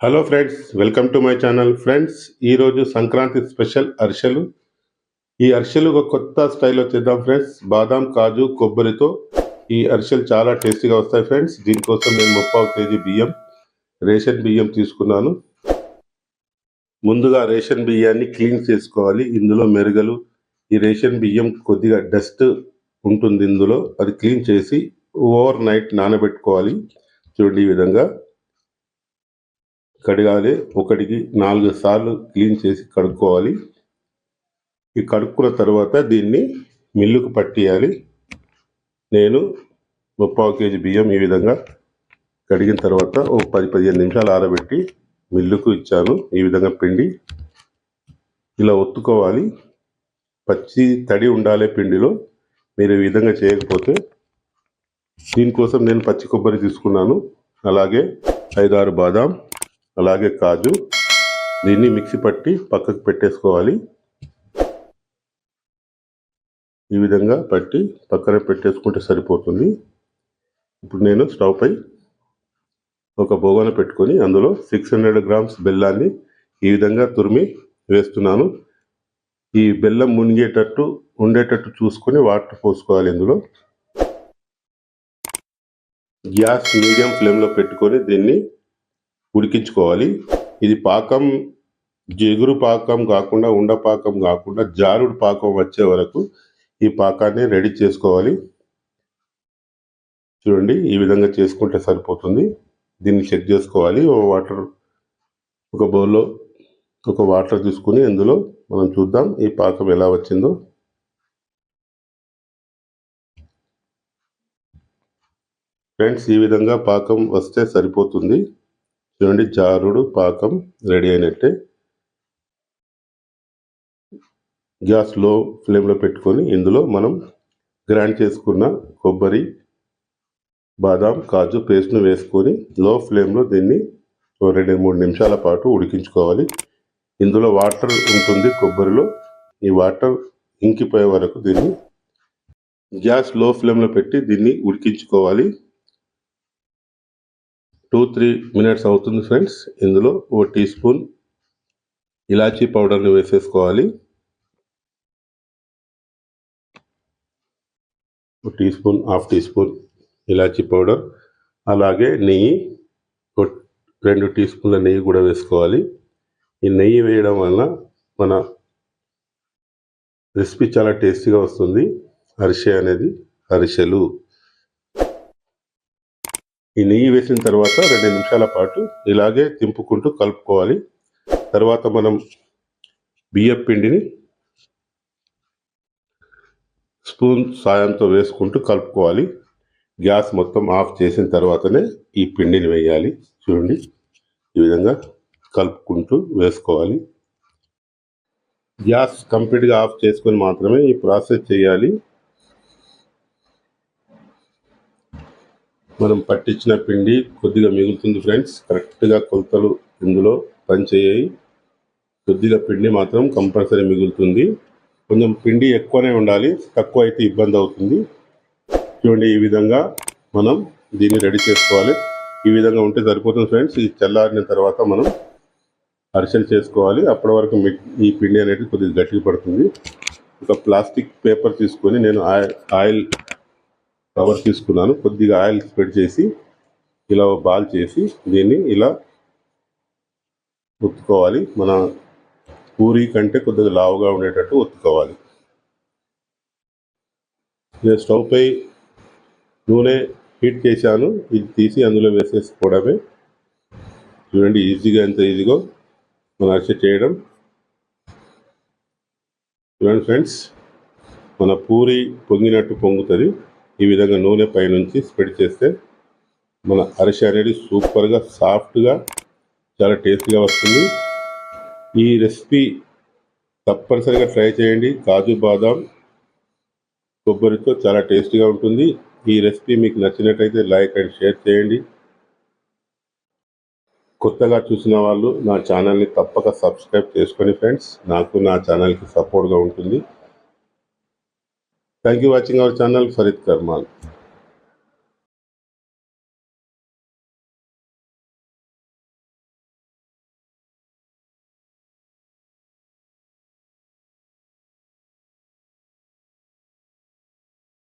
Hello friends welcome to my channel friends ఈరోజు Sankranti special అరిసెలు. ఈ అరిసెలు ఒక కొత్త స్టైల్లో చేద్దాం ఫ్రెండ్స్ బాదాం కాజు కొబ్బరితో ఈ అరిసెలు చాలా టేస్టీగా వస్తాయి ఫ్రెండ్స్ దీనికోసం నేను ముప్పావు కేజీ బియ్యం రేషన్ బియ్యం తీసుకున్నాను. ముందుగా రేషన్ బియ్యాన్ని క్లీన్ చేసుకోవాలి. ఇందులో మెరుగలు ఈ రేషన్ బియ్యం కొద్దిగా డస్ట్ ఉంటుంది ఇందులో. అది క్లీన్ చేసి ఓవర్ నైట్ నానబెట్టుకోవాలి. చూడండి ఈ విధంగా. కడగాలి. ఒకటికి నాలుగు సార్లు క్లీన్ చేసి కడుక్కోవాలి. ఈ కడుక్కున్న తర్వాత దీన్ని మిల్లుకు పట్టియాలి. నేను ముప్పావు కేజీ బియ్యం ఈ విధంగా కడిగిన తర్వాత ఓ పది పదిహేను నిమిషాలు ఆరబెట్టి మిల్లుకు ఇచ్చాను. ఈ విధంగా పిండి ఇలా ఒత్తుకోవాలి. పచ్చి తడి ఉండాలి పిండిలో. మీరు ఈ విధంగా చేయకపోతే దీనికోసం నేను పచ్చి కొబ్బరి తీసుకున్నాను. అలాగే ఐదారు బాదాం అలాగే కాజు దీన్ని మిక్సీ పట్టి పక్కకు పెట్టేసుకోవాలి. ఈ విధంగా పట్టి పక్కన పెట్టేసుకుంటే సరిపోతుంది. ఇప్పుడు నేను స్టవ్ పై ఒక బోగన పెట్టుకొని అందులో సిక్స్ హండ్రెడ్ గ్రామ్స్ బెల్లాన్ని ఈ విధంగా తురిమి వేస్తున్నాను. ఈ బెల్లం మునిగేటట్టు ఉండేటట్టు చూసుకొని వాటర్ పోసుకోవాలి ఇందులో. గ్యాస్ మీడియం ఫ్లేమ్లో పెట్టుకొని దీన్ని ఉడికించుకోవాలి. ఇది పాకం జిగురు పాకం కాకుండా ఉండ పాకం కాకుండా జారుడు పాకం వచ్చే వరకు ఈ పాకాన్ని రెడీ చేసుకోవాలి. చూడండి ఈ విధంగా చేసుకుంటే సరిపోతుంది. దీన్ని చెక్ చేసుకోవాలి. ఒక వాటర్ ఒక బౌల్లో ఒక వాటర్ తీసుకుని అందులో మనం చూద్దాం ఈ పాకం ఎలా వచ్చిందో. ఫ్రెండ్స్ ఈ విధంగా పాకం వస్తే సరిపోతుంది. చూడండి జారుడు పాకం రెడీ అయినట్టే. గ్యాస్లో ఫ్లేమ్లో పెట్టుకొని ఇందులో మనం గ్రైండ్ చేసుకున్న కొబ్బరి బాదాం కాజు పేస్ట్ను వేసుకొని లో ఫ్లేమ్లో దీన్ని రెండు మూడు నిమిషాల పాటు ఉడికించుకోవాలి. ఇందులో వాటర్ ఉంటుంది కొబ్బరిలో. ఈ వాటర్ ఇంకిపోయే వరకు దీన్ని గ్యాస్లో ఫ్లేమ్లో పెట్టి దీన్ని ఉడికించుకోవాలి. టూ త్రీ మినిట్స్ అవుతుంది ఫ్రెండ్స్. ఇందులో ఓ టీ స్పూన్ ఇలాచీ పౌడర్ని వేసేసుకోవాలి. ఒక tea spoon half tea spoon ఇలాచీ పౌడర్. అలాగే నెయ్యి రెండు టీ స్పూన్ల నెయ్యి కూడా వేసుకోవాలి. ఈ నెయ్యి వేయడం వలన మన రెసిపీ చాలా టేస్టీగా వస్తుంది. అరిసె అనేది అరిసెలు. ఈ నెయ్యి వేసిన తర్వాత రెండు నిమిషాల పాటు ఇలాగే తింపుకుంటూ కలుపుకోవాలి. తర్వాత మనం బియ్యం పిండిని స్పూన్ సాయంతో వేసుకుంటూ కలుపుకోవాలి. గ్యాస్ మొత్తం ఆఫ్ చేసిన తర్వాతనే ఈ పిండిని వేయాలి. చూడండి ఈ విధంగా కలుపుకుంటూ వేసుకోవాలి. గ్యాస్ కంప్లీట్గా ఆఫ్ చేసుకొని మాత్రమే ఈ ప్రాసెస్ చేయాలి. మనం పట్టించిన పిండి కొద్దిగా మిగులుతుంది ఫ్రెండ్స్. కరెక్ట్గా కొలతలు ఇందులో పనిచేయాయి. కొద్దిగా పిండి మాత్రం కంపల్సరీ మిగులుతుంది. కొంచెం పిండి ఎక్కువనే ఉండాలి తక్కువ అయితే ఇబ్బంది అవుతుంది. చూడండి ఈ విధంగా మనం దీన్ని రెడీ చేసుకోవాలి. ఈ విధంగా ఉంటే సరిపోతుంది ఫ్రెండ్స్. ఇది చల్లారిన తర్వాత మనం అరిసెలు చేసుకోవాలి. అప్పటి వరకు ఈ పిండి అనేది కొద్దిగా గట్టిగా పడుతుంది. ఒక ప్లాస్టిక్ పేపర్ తీసుకొని నేను ఆయిల్ కవర్ తీసుకున్నాను. కొద్దిగా ఆయిల్ స్ప్రెడ్ చేసి ఇలా బాల్ చేసి దీన్ని ఇలా ఒత్తుకోవాలి. మన పూరి కంటే కొద్దిగా లావుగా ఉండేటట్టు ఒత్తుకోవాలి. నేను స్టవ్ పై నూనె హీట్ చేశాను. ఇది తీసి అందులో వేసేసుకోవడమే. చూడండి ఈజీగా ఎంత ఈజీగా మన అరిసె చేయడం. చూడండి ఫ్రెండ్స్ మన పూరి పొంగినట్టు పొంగుతుంది. ఈ విధంగా నూనె పైనుంచి స్ప్రెడ్ చేస్తే మన అరిసె అనేది సూపర్గా సాఫ్ట్గా చాలా టేస్ట్గా వస్తుంది. ఈ రెసిపీ తప్పనిసరిగా ట్రై చేయండి. కాజు బాదాం కొబ్బరితో చాలా టేస్టీగా ఉంటుంది. ఈ రెసిపీ మీకు నచ్చినట్టయితే లైక్ అండ్ షేర్ చేయండి. కొత్తగా చూసిన వాళ్ళు నా ఛానల్ని తప్పక సబ్స్క్రైబ్ చేసుకొని ఫ్రెండ్స్ నాకు నా ఛానల్కి సపోర్ట్గా ఉంటుంది. Thank you watching our channel Farid Karmal.